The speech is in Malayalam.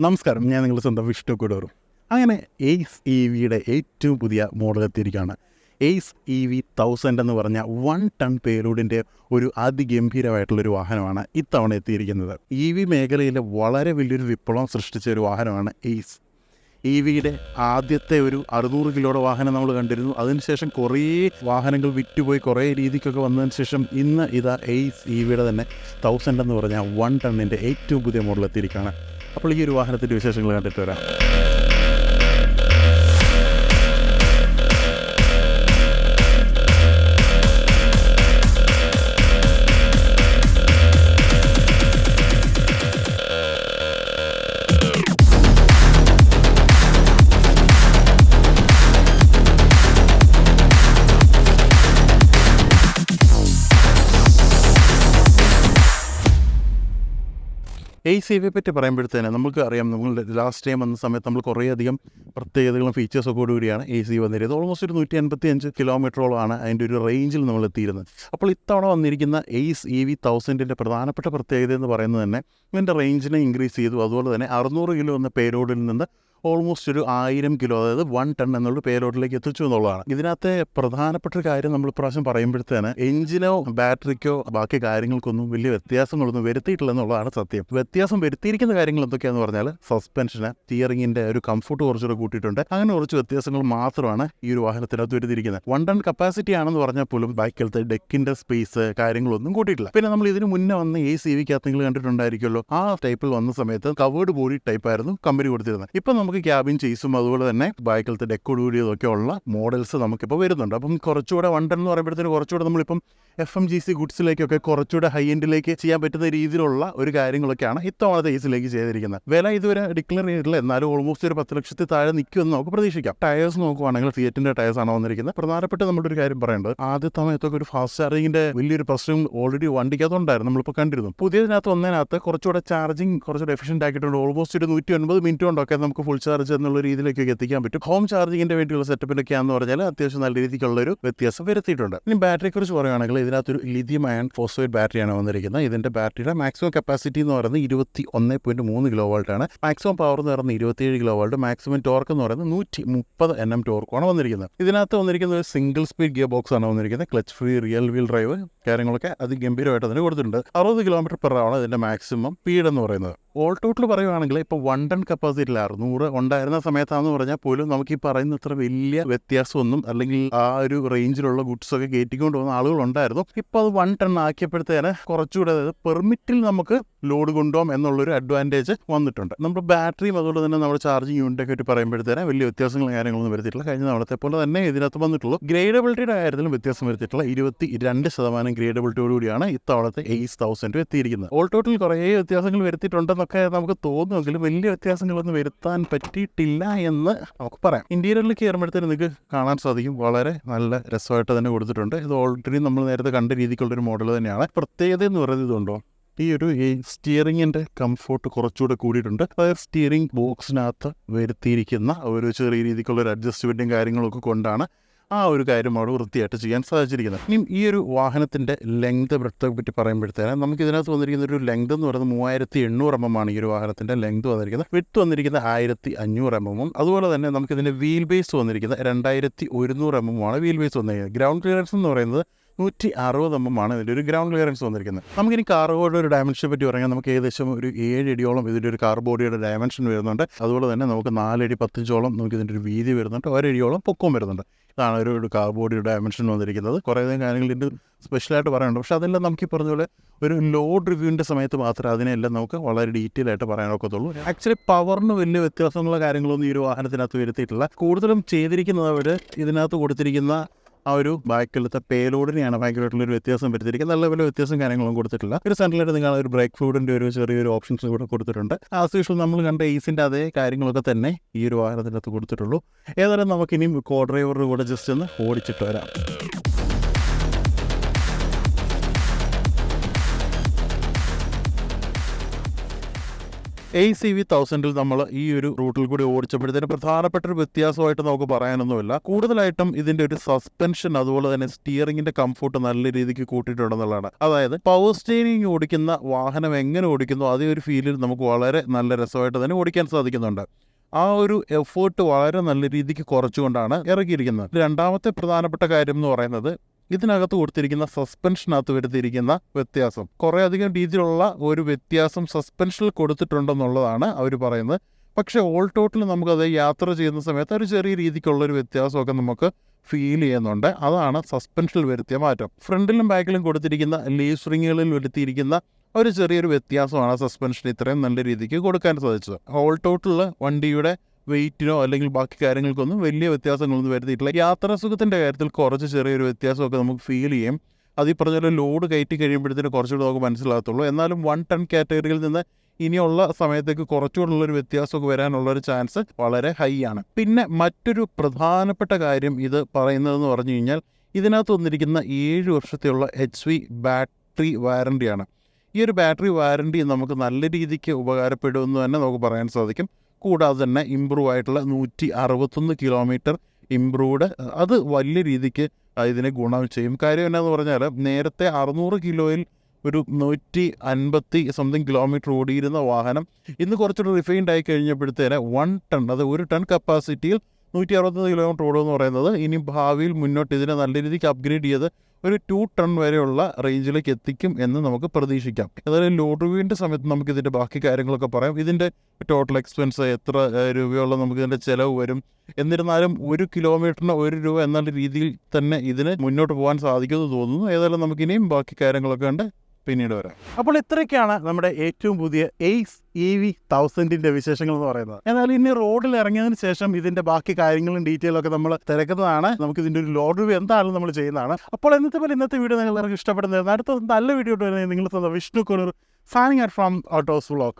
നമസ്കാരം ഞാൻ നിങ്ങളുടെ സ്വന്തം വിഷ്ണു കുടൂറും. അങ്ങനെ എയ്സ് ഇ വിയുടെ ഏറ്റവും പുതിയ മോഡൽ എത്തിയിരിക്കുകയാണ്. എയ്സ് ഇ വി തൗസൻഡ് എന്ന് പറഞ്ഞ വൺ ടൺ പേലോഡിന്റെ ഒരു അതിഗംഭീരമായിട്ടുള്ളൊരു വാഹനമാണ് ഇത്തവണ എത്തിയിരിക്കുന്നത്. ഇ വി മേഖലയിൽ വളരെ വലിയൊരു വിപ്ലവം സൃഷ്ടിച്ച ഒരു വാഹനമാണ് എയ്സ് ഇ വിയുടെ ആദ്യത്തെ ഒരു അറുന്നൂറ് കിലോയുടെ വാഹനം നമ്മൾ കണ്ടിരുന്നു. അതിനുശേഷം കുറേ വാഹനങ്ങൾ വിറ്റുപോയി കുറേ രീതിക്കൊക്കെ വന്നതിന് ശേഷം ഇന്ന് ഇതാ എയ്സ് ഇ വിയുടെ തന്നെ തൗസൻഡ് എന്ന് പറഞ്ഞാൽ വൺ ടണ്ണിന്റെ ഏറ്റവും പുതിയ മോഡൽ എത്തിയിരിക്കുകയാണ്. അപ്പോൾ ഈ ഒരു വാഹനത്തിന്റെ വിശേഷങ്ങൾ കണ്ടിട്ട് വരാം. എ സി വിയെ പറ്റി പറയുമ്പോഴത്തേന് നമുക്ക് അറിയാം നമ്മൾ ലാസ്റ്റ് ടൈം വന്ന സമയത്ത് നമ്മൾ കുറേയധികം പ്രത്യേകതകളും ഫീച്ചേഴ്സൊക്കെ കൂടിയാണ് എ സി വന്നിരുന്നത്. ഓൾമോസ്റ്റ് ഒരു നൂറ്റി അൻപത്തി അഞ്ച് കിലോമീറ്ററോളമാണ് അതിന്റെ ഒരു റേഞ്ചിൽ നമ്മൾ എത്തിയിരുന്നത്. അപ്പോൾ ഇത്തവണ വന്നിരിക്കുന്ന എയ്സ് ഇ വി തൗസൻഡിന്റെ പ്രധാനപ്പെട്ട പ്രത്യേകത എന്ന് പറയുന്നത് തന്നെ ഇതിന്റെ റേഞ്ചിനെ ഇൻക്രീസ് ചെയ്തു. അതുപോലെ തന്നെ അറുന്നൂറ് കിലോ എന്ന പേരോഡിൽ നിന്ന് ഓൾമോസ്റ്റ് ഒരു ആയിരം കിലോ അതായത് വൺ ടൺ എന്നുള്ള പേലോഡിലേക്ക് എത്തിച്ചു എന്നുള്ളതാണ്. ഇതിനകത്തെ പ്രധാനപ്പെട്ട ഒരു കാര്യം നമ്മൾ ഇപ്രാവശ്യം പറയുമ്പോഴത്തേന് എഞ്ചിനോ ബാറ്ററിക്കോ ബാക്കി കാര്യങ്ങൾക്കൊന്നും വലിയ വ്യത്യാസങ്ങളൊന്നും വരുത്തിയിട്ടില്ല എന്നുള്ളതാണ് സത്യം. വ്യത്യാസം വരുത്തിയിരിക്കുന്ന കാര്യങ്ങൾ എന്തൊക്കെയാന്ന് പറഞ്ഞാൽ സസ്പെൻഷന് സ്റ്റിയറിംഗിന്റെ ഒരു കംഫർട്ട് കുറച്ചുകൂടെ കൂട്ടിയിട്ടുണ്ട്. അങ്ങനെ കുറച്ച് വ്യത്യാസങ്ങൾ മാത്രമാണ് ഈ ഒരു വാഹനത്തിനകത്ത് വരുത്തിയിരിക്കുന്നത്. വൺ ടൺ കപ്പാസിറ്റി ആണെന്ന് പറഞ്ഞാൽ പോലും ബാക്കിലത്തെ ഡെക്കിന്റെ സ്പേസ് കാര്യങ്ങളൊന്നും കൂട്ടിയിട്ടില്ല. പിന്നെ നമ്മൾ ഇതിന് മുന്നേ വന്ന എ സി വിക്കകത്ത് നിങ്ങൾ കണ്ടിട്ടുണ്ടായിരിക്കുമല്ലോ. ആ ടൈപ്പിൽ വന്ന സമയത്ത് കവേർഡ് ബോഡി ടൈപ്പ് ആയിരുന്നു കമ്പനി കൊടുത്തിരുന്നത്. ഇപ്പം നമുക്ക് ക്യാബിൻ ചേസും അതുപോലെ തന്നെ ബാക്കിലത്തെ ഡെക്കോട് കൂടിയതൊക്കെ ഉള്ള മോഡൽസ് നമുക്കിപ്പോൾ വരുന്നുണ്ട്. അപ്പം കുറച്ചുകൂടെ വണ്ടൻ എന്ന് പറയുമ്പോഴത്തേന് കുറച്ചുകൂടെ നമ്മളിപ്പം എഫ് എം ജി സി ഗുഡ്സിലേക്കൊക്കെ കുറച്ചുകൂടെ ഹൈ എൻഡിലേക്ക് ചെയ്യാൻ പറ്റുന്ന രീതിയിലുള്ള ഒരു കാര്യങ്ങളൊക്കെയാണ് ഇത്തവണത്തെ ഈസിലേക്ക് ചെയ്തിരിക്കുന്നത്. വില ഇതുവരെ ഡിക്ലെയർ ചെയ്തിട്ടില്ല. എന്നാലും ഓൾമോസ്റ്റ് ഒരു പത്ത് ലക്ഷത്തിൽ താഴെ നിൽക്കുമെന്ന് നമുക്ക് പ്രതീക്ഷിക്കാം. ടയേഴ്സ് നോക്കുവാണെങ്കിൽ ഫിയറ്റിന്റെ ടയേഴ്സ് ആണ് വന്നിരിക്കുന്നത്. പ്രധാനപ്പെട്ട നമ്മുടെ ഒരു കാര്യം പറയേണ്ടത് ആദ്യത്തെ സമയത്തൊക്കെ ഒരു ഫാസ്റ്റ് ചാർജിങ്ങിന്റെ വലിയൊരു പ്രശ്നം ഓൾറെഡി വണ്ടിക്കകത്തുണ്ടായിരുന്നു നമ്മളിപ്പോൾ കണ്ടിരുന്നു. പുതിയതിനകത്ത് വന്നതിനകത്ത് കുറച്ചുകൂടെ ചാർജിങ് കുറച്ചുകൂടെ എഫിഷ്യന്റ് ആക്കിയിട്ടുണ്ട്. ഓൾമോസ്റ്റ് ഒരു നൂറ്റി ഒൻപത് മിനിറ്റ് കൊണ്ടൊക്കെ നമുക്ക് ഫുൾ ചാർജ് എന്നുള്ള രീതിയിലേക്കൊക്കെ എത്തിക്കാൻ പറ്റും. ഹോം ചാർജിങ്ങിന്റെ വേണ്ടിയുള്ള സെറ്റപ്പിലൊക്കെയാണെന്ന് പറഞ്ഞാൽ അത്യാവശ്യം നല്ല രീതിക്കുള്ള ഒരു വ്യത്യാസം വരുത്തിയിട്ടുണ്ട്. ഇനി ബാറ്ററിയെ കുറിച്ച് പറയുകയാണെങ്കിൽ ഇതിനകത്തൊരു ലിഥിയം അയൺ ഫോസ്ഫേറ്റ് ബാറ്ററിയാണ് വന്നിരിക്കുന്നത്. ഇതിന്റെ ബാറ്ററിയുടെ മാക്സിമം കപ്പാസിറ്റി എന്ന് പറയുന്നത് ഇരുപത്തി ഒന്ന് പോയിന്റ് മൂന്ന് കിലോ വോൾട്ട് ആണ്. മാക്സിമം പവർ എന്ന് പറയുന്നത് ഇരുപത്തിയേഴ് കിലോ വോൾട്ട് മാക്സിമം ടോർക്ക് എന്ന് പറയുന്നത് നൂറ്റി മുപ്പത് എൻ എം ടോർക്കാണ് വന്നിരിക്കുന്നത്. ഇതിനകത്ത് വന്നിരിക്കുന്ന ഒരു സിംഗിൾ സ്പീഡ് ഗിയർ ബോക്സ് ആണ് വന്നിരിക്കുന്നത്. Clutch free rear wheel drive കാര്യങ്ങളൊക്കെ അതിഗംഭീരമായിട്ട് അതിന് കൊടുത്തിട്ടുണ്ട്. അറുപത് കിലോമീറ്റർ പെർ ആണ് ഇതിന്റെ മാക്സിമം സ്പീഡ് എന്ന് പറയുന്നത്. ഓൾ ടോട്ടൽ പറയുകയാണെങ്കിൽ ഇപ്പോൾ വൺ ടൺ കപ്പാസിറ്റിയിൽ അറുന്നൂറ് ഉണ്ടായിരുന്ന സമയത്താണെന്ന് പറഞ്ഞാൽ പോലും നമുക്ക് ഈ പറയുന്ന അത്ര വലിയ വ്യത്യാസമൊന്നും അല്ലെങ്കിൽ ആ ഒരു റേഞ്ചിലുള്ള ഗുഡ്സ് ഒക്കെ കയറ്റിക്കൊണ്ട് പോകുന്ന ആളുകൾ ഉണ്ടായിരുന്നു. ഇപ്പോൾ അത് വൺ ടൺ ആക്കിയപ്പോഴത്തേന് കുറച്ചുകൂടെ അതായത് പെർമിറ്റിൽ നമുക്ക് ലോഡ് കൊണ്ടുപോകാം എന്നുള്ളൊരു അഡ്വാന്റേജ് വന്നിട്ടുണ്ട്. നമ്മുടെ ബാറ്ററിയും അതുപോലെ തന്നെ നമ്മുടെ ചാർജിങ് യൂണിറ്റ് ഒക്കെ പറയുമ്പോഴത്തേന് വലിയ വ്യത്യാസങ്ങളും കാര്യങ്ങളൊന്നും വരുത്തിയിട്ടില്ല. കഴിഞ്ഞ തവണത്തെ പോലെ തന്നെ ഇതിനകത്ത് വന്നിട്ടുള്ളൂ. ഗ്രേഡബിലിറ്റിയുടെ കാര്യത്തിലും വ്യത്യാസം വരുത്തിയിട്ടുള്ള ഇരുപത്തി രണ്ട് ശതമാനം ഗ്രേഡബിലിറ്റിയോടുകൂടിയാണ് ഇത്തവണത്തെ എയ്റ്റ് തൗസൻഡ് എത്തിയിരിക്കുന്നത്. ഓൾ ടോട്ടൽ കുറേ വ്യത്യാസങ്ങൾ വരുത്തിയിട്ടുണ്ടെന്നൊക്കെ നമുക്ക് തോന്നുമെങ്കിലും വലിയ വ്യത്യാസങ്ങളൊന്നും വരുത്താൻ പറ്റിയിട്ടില്ല എന്ന് നമുക്ക് പറയാം. ഇന്റീരിയറിൽ കയറുമ്പോഴത്തേന് നിങ്ങൾക്ക് കാണാൻ സാധിക്കും. വളരെ നല്ല രസമായിട്ട് തന്നെ കൊടുത്തിട്ടുണ്ട്. ഇത് ഓൾറെഡി നമ്മൾ നേരത്തെ കണ്ട രീതിക്കുള്ളൊരു മോഡൽ തന്നെയാണ്. പ്രത്യേകത എന്ന് പറയുന്നത് ഇതുണ്ടോ? ഈ ഒരു ഈ സ്റ്റിയറിങ്ങിന്റെ കംഫോർട്ട് കുറച്ചുകൂടെ കൂടിയിട്ടുണ്ട്. അതായത് സ്റ്റിയറിംഗ് ബോക്സിനകത്ത് വരുത്തിയിരിക്കുന്ന ഒരു ചെറിയ രീതിക്കുള്ള ഒരു അഡ്ജസ്റ്റ്മെന്റും കാര്യങ്ങളൊക്കെ കൊണ്ടാണ് ആ ഒരു കാര്യം അവിടെ വൃത്തിയായിട്ട് ചെയ്യാൻ സാധിച്ചിരിക്കുന്നത്. ഇനി ഈ ഒരു വാഹനത്തിന്റെ ലെങ്ത് ബ്രെഡ്ത്തെ പറ്റി പറയുമ്പോഴത്തേന് നമുക്ക് ഇതിനകത്ത് വന്നിരിക്കുന്ന ഒരു ലെങ്ത് എന്ന് പറയുന്നത് മൂവായിരത്തി എണ്ണൂറ് എം എം ആണ് ഈ ഒരു വാഹനത്തിന്റെ ലെങ്ത് വന്നിരിക്കുന്നത്. വിട്ട് വന്നിരിക്കുന്നത് ആയിരത്തി അഞ്ഞൂറ് എം എമ്മും അതുപോലെ തന്നെ നമുക്ക് ഇതിന്റെ വീൽ ബേസ് വന്നിരിക്കുന്നത് രണ്ടായിരത്തി ഒരുന്നൂറ് എം എം ആണ് വീൽ ബേസ് വന്നിരിക്കുന്നത്. ഗ്രൗണ്ട് ക്ലിയറൻസ് എന്ന് പറയുന്നത് നൂറ്റി അറുപത് എം എം ആണ് ഇതിന്റെ ഒരു ഗ്രൗണ്ട് ക്ലിയറൻസ് വന്നിരിക്കുന്നത്. നമുക്കിനി കാർബോർഡിയുടെ ഒരു ഡയമെൻഷനെ പറ്റി പറയാൻ നമുക്ക് ഏകദേശം ഒരു ഏഴ് അടിയോളം ഇതിന്റെ ഒരു കാർ ബോഡിയുടെ ഡയമെൻഷൻ വരുന്നുണ്ട്. അതുപോലെ തന്നെ നമുക്ക് നാലടി പത്തഞ്ചോളം നമുക്ക് ഇതിന്റെ ഒരു വീതി വരുന്നുണ്ട്. ഒരടിയോളം പൊക്കവും വരുന്നുണ്ട്. ഇതാണ് ഒരു ഒരു കാർ ബോഡിയുടെ ഡയമെൻഷൻ വന്നിരിക്കുന്നത്. കുറേ കാര്യങ്ങൾ ഇതിന്റെ സ്പെഷ്യലായിട്ട് പറയാനുണ്ട്. പക്ഷേ അതെല്ലാം നമുക്ക് ഈ പറഞ്ഞ പോലെ ഒരു ലോഡ് റിവ്യൂവിന്റെ സമയത്ത് മാത്രമേ അതിനെല്ലാം നമുക്ക് വളരെ ഡീറ്റെയിൽ ആയിട്ട് പറയാനൊക്കത്തുള്ളൂ. ആക്ച്വലി പവറിന് വലിയ വ്യത്യാസങ്ങളോ കാര്യങ്ങളൊന്നും ഈ ഒരു വാഹനത്തിനകത്ത് വരുത്തിയിട്ടില്ല. കൂടുതലും ചെയ്തിരിക്കുന്നത് അവർ ഇതിനകത്ത് കൊടുത്തിരിക്കുന്ന ആ ഒരു ബാക്കിലത്തെ പേലോഡിനെയാണ് ഭയങ്കരമായിട്ടുള്ള ഒരു വ്യത്യാസം വരുത്തിയിരിക്കുന്നത്. നല്ല പോലെ വ്യത്യാസം കാര്യങ്ങളൊന്നും കൊടുത്തിട്ടില്ല. ഒരു സെൻട്രലായിട്ട് നിങ്ങൾ ഒരു ബ്രേക്ക് ഫ്ലൂഡിന്റെ ഒരു ചെറിയൊരു ഓപ്ഷൻസ് കൂടെ കൊടുത്തിട്ടുണ്ട്. ആസ് യൂഷ്വൽ നമ്മൾ കണ്ട ഈസിന്റെ അതേ കാര്യങ്ങളൊക്കെ തന്നെ ഈ ഒരു വാഹനത്തിനകത്ത് കൊടുത്തിട്ടുള്ളൂ. ഏതായാലും നമുക്കിനിയും കോ കൂടെ ജസ്റ്റ് ഒന്ന് ഓടിച്ചിട്ട് വരാം. എ സി വി തൗസൻഡിൽ നമ്മൾ ഈ ഒരു റൂട്ടിൽ കൂടി ഓടിച്ചപ്പോഴത്തേന് പ്രധാനപ്പെട്ട ഒരു വ്യത്യാസമായിട്ട് നമുക്ക് പറയാനൊന്നുമില്ല. കൂടുതലായിട്ടും ഇതിന്റെ ഒരു സസ്പെൻഷൻ അതുപോലെ തന്നെ സ്റ്റിയറിംഗിന്റെ കംഫർട്ട് നല്ല രീതിക്ക് കൂട്ടിയിട്ടുണ്ടെന്നുള്ളതാണ്. അതായത് പവർ സ്റ്റിയറിംഗ് ഓടിക്കുന്ന വാഹനം എങ്ങനെ ഓടിക്കുന്നു അതേ ഒരു ഫീലിൽ നമുക്ക് വളരെ നല്ല രസമായിട്ട് തന്നെ ഓടിക്കാൻ സാധിക്കുന്നുണ്ട്. ആ ഒരു എഫേർട്ട് വളരെ നല്ല രീതിക്ക് കുറച്ചുകൊണ്ടാണ് ഇറക്കിയിരിക്കുന്നത്. രണ്ടാമത്തെ പ്രധാനപ്പെട്ട കാര്യം എന്ന് പറയുന്നത് ഇതിനകത്ത് കൊടുത്തിരിക്കുന്ന സസ്പെൻഷനകത്ത് വരുത്തിയിരിക്കുന്ന വ്യത്യാസം. കുറേ അധികം രീതിയിലുള്ള ഒരു വ്യത്യാസം സസ്പെൻഷനിൽ കൊടുത്തിട്ടുണ്ടെന്നുള്ളതാണ് അവർ പറയുന്നത്. പക്ഷേ ഓൾ ടോട്ടൽ നമുക്കത് യാത്ര ചെയ്യുന്ന സമയത്ത് ഒരു ചെറിയ രീതിക്കുള്ളൊരു വ്യത്യാസമൊക്കെ നമുക്ക് ഫീൽ ചെയ്യുന്നുണ്ട്. അതാണ് സസ്പെൻഷനിൽ വരുത്തിയ മാറ്റം. ഫ്രണ്ടിലും ബാക്കിലും കൊടുത്തിരിക്കുന്ന ലീവ് റിങ്ങുകളിൽ വരുത്തിയിരിക്കുന്ന ഒരു ചെറിയൊരു വ്യത്യാസമാണ് സസ്പെൻഷൻ ഇത്രയും നല്ല രീതിക്ക് കൊടുക്കാൻ സാധിച്ചത്. ഓൾ ടോട്ടൽ വണ്ടിയുടെ വെയിറ്റിനോ അല്ലെങ്കിൽ ബാക്കി കാര്യങ്ങൾക്കൊന്നും വലിയ വ്യത്യാസങ്ങളൊന്നും വരുത്തിയിട്ടില്ല. യാത്രാ സുഖത്തിന്റെ കാര്യത്തിൽ കുറച്ച് ചെറിയൊരു വ്യത്യാസമൊക്കെ നമുക്ക് ഫീൽ ചെയ്യും. അത് ഈ പറഞ്ഞ പോലെ ലോഡ് കയറ്റി കഴിയുമ്പോഴത്തേന് കുറച്ചുകൂടെ നമുക്ക് മനസ്സിലാകത്തുള്ളൂ. എന്നാലും വൺ ടൺ കാറ്റഗറിയിൽ നിന്ന് ഇനിയുള്ള സമയത്തേക്ക് കുറച്ചുകൂടെ ഒരു വ്യത്യാസമൊക്കെ വരാനുള്ളൊരു ചാൻസ് വളരെ ഹൈ ആണ്. പിന്നെ മറ്റൊരു പ്രധാനപ്പെട്ട കാര്യം ഇത് പറയുന്നതെന്ന് പറഞ്ഞു കഴിഞ്ഞാൽ ഇതിനകത്ത് വന്നിരിക്കുന്ന ഏഴ് വർഷത്തെയുള്ള എച്ച് വി ബാറ്ററി വാറണ്ടിയാണ് ഈ ഒരു ബാറ്ററി വാറണ്ടി നമുക്ക് നല്ല രീതിക്ക് ഉപകാരപ്പെടുമെന്ന് തന്നെ നമുക്ക് പറയാൻ സാധിക്കും. കൂടാതെ തന്നെ ഇമ്പ്രൂവ് ആയിട്ടുള്ള നൂറ്റി അറുപത്തൊന്ന് കിലോമീറ്റർ ഇമ്പ്രൂവ്ഡ് അത് വലിയ രീതിക്ക് ഇതിനെ ഗുണം ചെയ്യും. കാര്യം എന്നാന്ന് പറഞ്ഞാൽ നേരത്തെ അറുന്നൂറ് കിലോയിൽ ഒരു നൂറ്റി അൻപത്തി സംതിങ് കിലോമീറ്റർ ഓടിയിരുന്ന വാഹനം ഇന്ന് കുറച്ചുകൂടി റിഫൈൻഡ് ആയി കഴിഞ്ഞപ്പോഴത്തേന് വൺ ടൺ അത് ഒരു ടൺ കപ്പാസിറ്റിയിൽ നൂറ്റി അറുപത്തൊന്ന് കിലോമീറ്റർ എന്ന് പറയുന്നത് ഇനി ഭാവിയിൽ മുന്നോട്ട് ഇതിനെ നല്ല രീതിക്ക് അപ്ഗ്രേഡ് ചെയ്ത് ഒരു ടു ടൺ വരെയുള്ള റേഞ്ചിലേക്ക് എത്തിക്കും എന്ന് നമുക്ക് പ്രതീക്ഷിക്കാം. ഏതായാലും ലോഡ് റിവ്യൂവിന്റെ സമയത്ത് നമുക്ക് ഇതിന്റെ ബാക്കി കാര്യങ്ങളൊക്കെ പറയാം. ഇതിന്റെ ടോട്ടൽ എക്സ്പെൻസ് എത്ര രൂപയുള്ള നമുക്ക് ഇതിന്റെ ചിലവ് വരും? എന്നിരുന്നാലും ഒരു കിലോമീറ്ററിന് ഒരു രൂപ എന്നുള്ള രീതിയിൽ തന്നെ ഇതിന് മുന്നോട്ട് പോകാൻ സാധിക്കുമെന്ന് തോന്നുന്നു. ഏതായാലും നമുക്ക് ഇനിയും ബാക്കി കാര്യങ്ങളൊക്കെ ഉണ്ട്. പിന്നീട് വരാം. അപ്പോൾ ഇത്രയൊക്കെയാണ് നമ്മുടെ ഏറ്റവും പുതിയ എയ്സ് ഇ വി തൗസൻഡിന്റെ വിശേഷങ്ങൾ എന്ന് പറയുന്നത്. എന്നാൽ ഇനി റോഡിൽ ഇറങ്ങിയതിന് ശേഷം ഇതിന്റെ ബാക്കി കാര്യങ്ങളും ഡീറ്റെയിലും ഒക്കെ നമ്മൾ തിരക്കുന്നതാണ്. നമുക്ക് ഇതിന്റെ ഒരു ലോഡ് റിവ്യൂ എന്താണെന്ന് നമ്മൾ ചെയ്യുന്നതാണ്. അപ്പോൾ ഇന്നത്തെ പോലെ ഇന്നത്തെ വീഡിയോ നിങ്ങൾക്ക് ഇഷ്ടപ്പെടുന്നത് അടുത്ത നല്ല വീഡിയോ വരുന്നത് നിങ്ങൾ വിഷ്ണു കുനൂർ സാനിങ് ഫ്രം ഹൗസ് വ്ളോഗ്